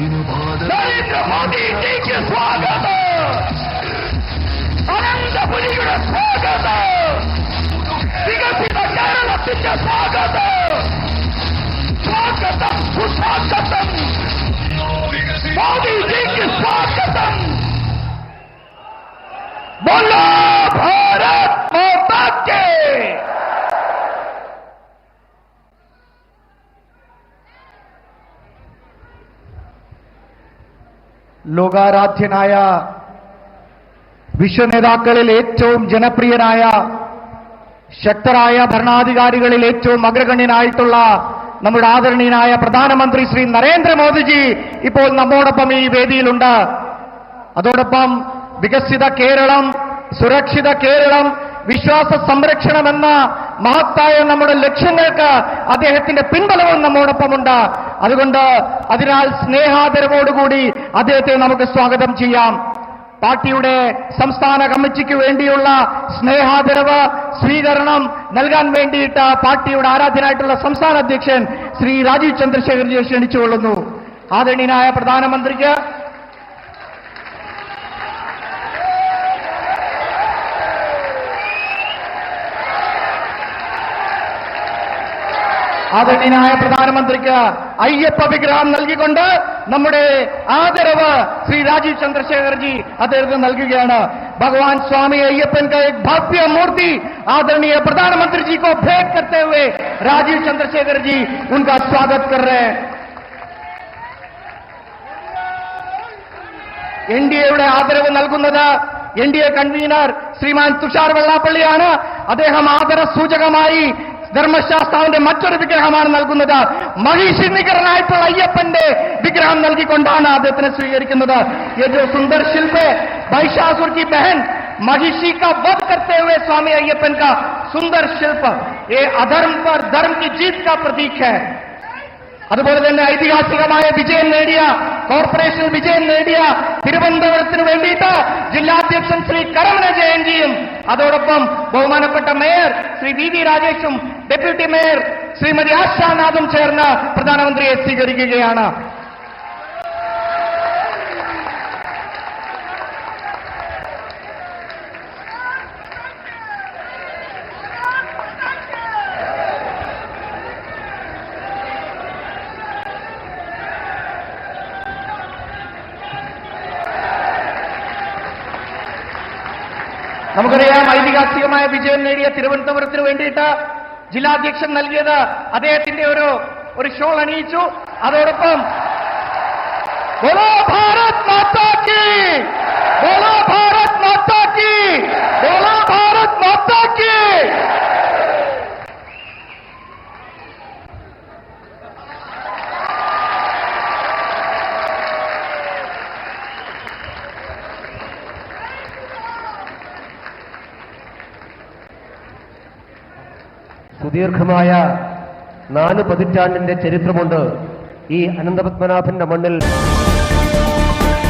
ನರೇಂದ್ರ ಮೋದಿ ಟೀಕೆ ಸ್ವಾಗತ ಅನಂತ ಪುರಿಗಳ ಸ್ವಾಗತ ವಿಕಸಿತ ಕೇರಳಕ್ಕೆ ಸ್ವಾಗತ ಸ್ವಾಗತ ಸುಸ್ವಾಗತ ಮೋದಿ ಟೀಕೆ ಸ್ವಾಗತ बोलो ലോകാരാധ്യനായ വിശ്വനേതാക്കളിൽ ഏറ്റവും ജനപ്രിയനായ ശക്തരായ ഭരണാധികാരികളിൽ ഏറ്റവും അഗ്രഗണ്യനായിട്ടുള്ള നമ്മുടെ ആദരണീയനായ പ്രധാനമന്ത്രി ശ്രീ നരേന്ദ്രമോദിജി ഇപ്പോൾ നമ്മോടൊപ്പം ഈ വേദിയിലുണ്ട്. അതോടൊപ്പം വികസിത കേരളം സുരക്ഷിത കേരളം വിശ്വാസ സംരക്ഷണം എന്ന മഹത്തായ നമ്മുടെ ലക്ഷ്യങ്ങൾക്ക് അദ്ദേഹത്തിന്റെ പിൻബലവും നമ്മോടൊപ്പമുണ്ട്. അതുകൊണ്ട് അതിനാൽ സ്നേഹാദരവോടുകൂടി അദ്ദേഹത്തെ നമുക്ക് സ്വാഗതം ചെയ്യാം. പാർട്ടിയുടെ സംസ്ഥാന കമ്മിറ്റിക്ക് വേണ്ടിയുള്ള സ്നേഹാദരവ് സ്വീകരണം നൽകാൻ വേണ്ടിയിട്ട് പാർട്ടിയുടെ ആരാധ്യനായിട്ടുള്ള സംസ്ഥാന അധ്യക്ഷൻ ശ്രീ രാജീവ് ചന്ദ്രശേഖർജിയെ ക്ഷണിച്ചുകൊള്ളുന്നു. ആദരണീയനായ പ്രധാനമന്ത്രിക്ക് ആദരണീയനായ പ്രധാനമന്ത്രിക്ക് അയ്യപ്പ വിഗ്രഹം നൽകിക്കൊണ്ട് നമ്മുടെ ആദരവ് ശ്രീ രാജീവ് ചന്ദ്രശേഖർജി അദ്ദേഹത്തിന് നൽകുകയാണ് ഭഗവാൻ स्वामी अय्यपन का एक भव्य मूर्ति आदरणीय प्रधानमंत्री जी को भेंट करते हुए राजीव चंद्रशेखर जी उनका स्वागत कर रहे हैं എൻ ഡി എയുടെ ആദരവ് നൽകുന്നത് N D A convener Shriman Thushar വെള്ളാപ്പള്ളിയാണ് അദ്ദേഹം ആദര സൂചകമായി ധർമ്മശാസ്താവിന്റെ മറ്റൊരു വിഗ്രഹമാണ് നൽകുന്നത് മഹിഷി നികരനായിട്ടുള്ള അയ്യപ്പന്റെ വിഗ്രഹം നൽകിക്കൊണ്ടാണ് അദ്ദേഹത്തിനെ സ്വീകരിക്കുന്നത് ये जो सुंदर शिल्प है महिषासुर की बहन महिषी का वध करते हुए स्वामी अय्यपन का सुंदर शिल्प ये अधर्म पर धर्म की जीत का प्रतीक है അതുപോലെ തന്നെ ഐതിഹാസികമായ വിജയം നേടിയ കോർപ്പറേഷൻ വിജയം നേടിയ തിരുവനന്തപുരത്തിന് വേണ്ടിയിട്ട് ജില്ലാധ്യക്ഷൻ ശ്രീ കരമന ജയന്തിയും അതോടൊപ്പം ബഹുമാനപ്പെട്ട മേയർ ശ്രീ വി വി രാജേഷും ഡെപ്യൂട്ടി മേയർ ശ്രീമതി ആശാനാഥും ചേർന്ന് പ്രധാനമന്ത്രിയെ സ്വീകരിക്കുകയാണ്. നമുക്കറിയാം ഐതിഹാസികമായ വിജയം നേടിയ തിരുവനന്തപുരത്തിന് വേണ്ടിയിട്ട് ജില്ലാധ്യക്ഷൻ നൽകിയത് അദ്ദേഹത്തിന്റെ ഒരു ഒരു ഷോൾ അണിയിച്ചു. അതോടൊപ്പം ഭാരത് സുദീർഘമായ നാല് പതിറ്റാണ്ടിന്റെ ചരിത്രമുണ്ട് ഈ അനന്തപത്മനാഭന്റെ മണ്ണിൽ.